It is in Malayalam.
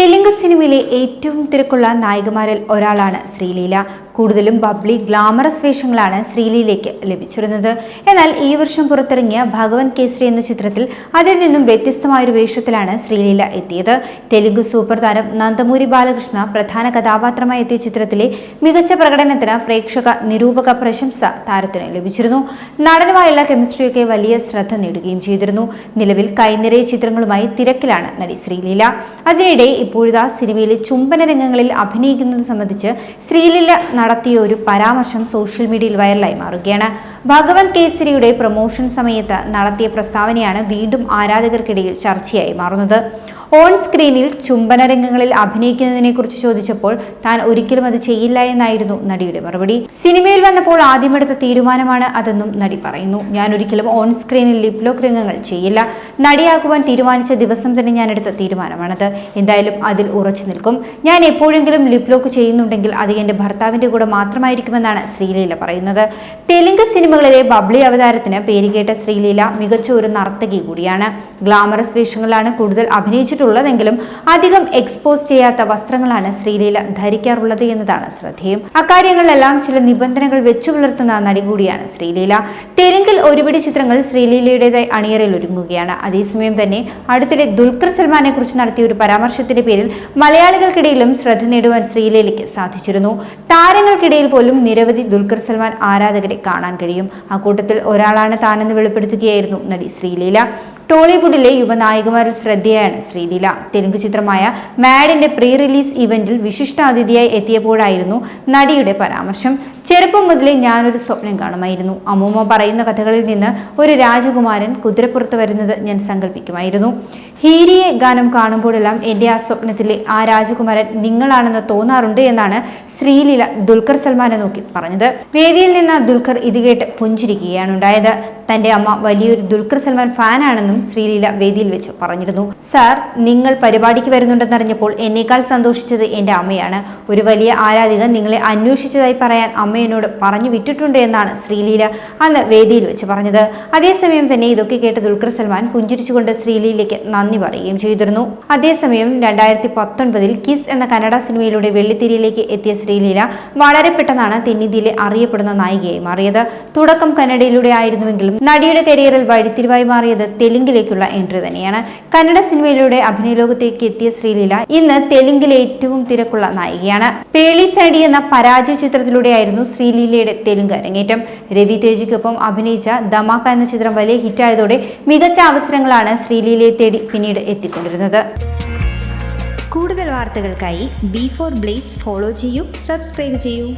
തെലുങ്ക് സിനിമയിലെ ഏറ്റവും തിരക്കുള്ള നായികമാരിൽ ഒരാളാണ് ശ്രീലീല. കൂടുതലും ബബ്ലി ഗ്ലാമറസ് വേഷങ്ങളാണ് ശ്രീലീലയ്ക്ക് ലഭിച്ചിരുന്നത്. എന്നാൽ ഈ വർഷം പുറത്തിറങ്ങിയ ഭഗവന്ത് കേസരി എന്ന ചിത്രത്തിൽ അതിൽ നിന്നും വ്യത്യസ്തമായൊരു വേഷത്തിലാണ് ശ്രീലീല എത്തിയത്. തെലുങ്ക് സൂപ്പർ താരം നന്ദമൂരി ബാലകൃഷ്ണ പ്രധാന കഥാപാത്രമായി എത്തിയ ചിത്രത്തിലെ മികച്ച പ്രകടനത്തിന് പ്രേക്ഷക നിരൂപക പ്രശംസ താരത്തിന് ലഭിച്ചിരുന്നു. നടനുമായുള്ള കെമിസ്ട്രിയൊക്കെ വലിയ ശ്രദ്ധ നേടുകയും ചെയ്തിരുന്നു. നിലവിൽ കൈനിറയ ചിത്രങ്ങളുമായി തിരക്കിലാണ് നടി ശ്രീലീല. അതിനിടെ സിനിമയിലെ ചുംബന രംഗങ്ങളിൽ അഭിനയിക്കുന്നത് സംബന്ധിച്ച് ശ്രീലീല നടത്തിയ ഒരു പരാമർശം സോഷ്യൽ മീഡിയയിൽ വൈറലായി മാറുകയാണ്. ഭഗവത് കേസരിയുടെ പ്രൊമോഷൻ സമയത്ത് നടത്തിയ പ്രസ്താവനയാണ് വീണ്ടും ആരാധകർക്കിടയിൽ ചർച്ചയായി മാറുന്നത്. ഓൺ സ്ക്രീനിൽ ചുംബന രംഗങ്ങളിൽ അഭിനയിക്കുന്നതിനെക്കുറിച്ച് ചോദിച്ചപ്പോൾ താൻ ഒരിക്കലും അത് ചെയ്യില്ല എന്നായിരുന്നു നടിയുടെ മറുപടി. സിനിമയിൽ വന്നപ്പോൾ ആദ്യമെടുത്ത തീരുമാനമാണ് അതെന്നും നടി പറയുന്നു. ഞാൻ ഒരിക്കലും ഓൺ സ്ക്രീനിൽ ലിപ്ലോക്ക് രംഗങ്ങൾ ചെയ്യില്ല. നടിയാക്കുവാൻ തീരുമാനിച്ച ദിവസം തന്നെ ഞാൻ എടുത്ത തീരുമാനമാണത്. എന്തായാലും അതിൽ ഉറച്ചു നിൽക്കും. ഞാൻ എപ്പോഴെങ്കിലും ലിപ്ലോക്ക് ചെയ്യുന്നുണ്ടെങ്കിൽ അത് എന്റെ ഭർത്താവിന്റെ കൂടെ മാത്രമായിരിക്കുമെന്നാണ് ശ്രീലീല പറയുന്നത്. തെലുങ്ക് സിനിമകളിലെ ബബ്ലി അവതാരത്തിന് പേരുകേട്ട ശ്രീലീല മികച്ച ഒരു നർത്തകി കൂടിയാണ്. ഗ്ലാമറസ് വേഷങ്ങളാണ് കൂടുതൽ അഭിനയിച്ചിട്ടുള്ളതെങ്കിലും അധികം എക്സ്പോസ് ചെയ്യാത്ത വസ്ത്രങ്ങളാണ് ശ്രീലീല ധരിക്കാറുള്ളത് എന്നതാണ് ശ്രദ്ധേയം. അക്കാര്യങ്ങളിലെല്ലാം ചില നിബന്ധനകൾ വെച്ചു പുലർത്തുന്ന നടി കൂടിയാണ് ശ്രീലീല. തെലുങ്കിൽ ഒരുപിടി ചിത്രങ്ങൾ ശ്രീലീലയുടേതായി അണിയറയിൽ ഒരുങ്ങുകയാണ്. അതേസമയം തന്നെ അടുത്തിടെ ദുൽഖർ സൽമാനെ കുറിച്ച് നടത്തിയ ഒരു പരാമർശത്തിന്റെ പേരിൽ മലയാളികൾക്കിടയിലും ശ്രദ്ധ നേടുവാൻ ശ്രീലീലയ്ക്ക് സാധിച്ചിരുന്നു. താരങ്ങൾക്കിടയിൽ പോലും നിരവധി ദുൽഖർ സൽമാൻ ആരാധകരെ കാണാൻ കഴിയും. ആ കൂട്ടത്തിൽ ഒരാളാണ് താനെന്ന് വെളിപ്പെടുത്തുകയായിരുന്നു നടി ശ്രീലീല. ടോളിവുഡിലെ യുവനായികമാരിൽ ശ്രദ്ധേയാണ് ശ്രീലീല. തെലുങ്ക് ചിത്രമായ മാഡിന്റെ പ്രീ റിലീസ് ഇവന്റിൽ വിശിഷ്ടാതിഥിയായി എത്തിയപ്പോഴായിരുന്നു നടിയുടെ പരാമർശം. ചെറുപ്പം മുതലേ ഞാനൊരു സ്വപ്നം കാണുമായിരുന്നു. അമ്മൂമ്മ പറയുന്ന കഥകളിൽ നിന്ന് ഒരു രാജകുമാരൻ കുതിരപ്പുറത്ത് വരുന്നത് ഞാൻ സങ്കല്പിക്കുമായിരുന്നു ഹീരിയെ ഗാനം കാണുമ്പോഴെല്ലാം എന്റെ ആ സ്വപ്നത്തിലെ ആ രാജകുമാരൻ നിങ്ങളാണെന്ന് തോന്നാറുണ്ട് എന്നാണ് ശ്രീലീല ദുൽഖർ സൽമാനെ നോക്കി പറഞ്ഞത്. വേദിയിൽ നിന്ന് ദുൽഖർ ഇത് കേട്ട് പുഞ്ചിരിക്കുകയാണ് ഉണ്ടായത്. തന്റെ അമ്മ വലിയൊരു ദുൽഖർ സൽമാൻ ഫാനാണെന്നും ശ്രീലീല വേദിയിൽ വെച്ച് പറഞ്ഞിരുന്നു. സാർ നിങ്ങൾ പരിപാടിക്ക് വരുന്നുണ്ടെന്നറിഞ്ഞപ്പോൾ എന്നേക്കാൾ സന്തോഷിച്ചത് എന്റെ അമ്മയാണ്. ഒരു വലിയ ആരാധിക നിങ്ങളെ അന്വേഷിച്ചതായി പറയാൻ അമ്മ എന്നോട് പറഞ്ഞു വിട്ടിട്ടുണ്ട് എന്നാണ് ശ്രീലീല അന്ന് വേദിയിൽ വെച്ച് പറഞ്ഞത്. അതേസമയം തന്നെ ഇതൊക്കെ കേട്ട് ദുൽഖർ സൽമാൻ പുഞ്ചിരിച്ചുകൊണ്ട് ശ്രീലീലയ്ക്ക് നന്ദി പറയുകയും ചെയ്തിരുന്നു. അതേസമയം രണ്ടായിരത്തി പത്തൊൻപതിൽ കിസ് എന്ന കന്നഡ സിനിമയിലൂടെ വെള്ളിത്തിരിയിലേക്ക് എത്തിയ ശ്രീലീല വളരെ പെട്ടെന്നാണ് തെന്നിന്ത്യയിലെ അറിയപ്പെടുന്ന നായികയായി മാറിയത്. തുടക്കം കന്നഡയിലൂടെ ആയിരുന്നുവെങ്കിലും നടിയുടെ കരിയറിൽ വഴിത്തിരിവായി മാറിയത് തെലുങ്കിലേക്കുള്ള എൻട്രി തന്നെയാണ്. കന്നഡ സിനിമയിലൂടെ അഭിനയ ലോകത്തേക്ക് എത്തിയ ശ്രീലീല ഇന്ന് തെലുങ്കിലെ ഏറ്റവും തിരക്കുള്ള നായികയാണ്. പേളി സൈഡി എന്ന പരാജയ ചിത്രത്തിലൂടെയായിരുന്നു ശ്രീലീലയുടെ തെലുങ്ക് അരങ്ങേറ്റം. രവി തേജിക്കൊപ്പം അഭിനയിച്ച ധമാക്ക എന്ന ചിത്രം വലിയ ഹിറ്റായതോടെ മികച്ച അവസരങ്ങളാണ് ശ്രീലീലയെ തേടി പിന്നീട് എത്തിക്കൊണ്ടിരുന്നത്. കൂടുതൽ വാർത്തകൾക്കായി ബി ഫോർ ബ്ലേസ് ഫോളോ ചെയ്യൂ സബ്സ്ക്രൈബ് ചെയ്യൂ.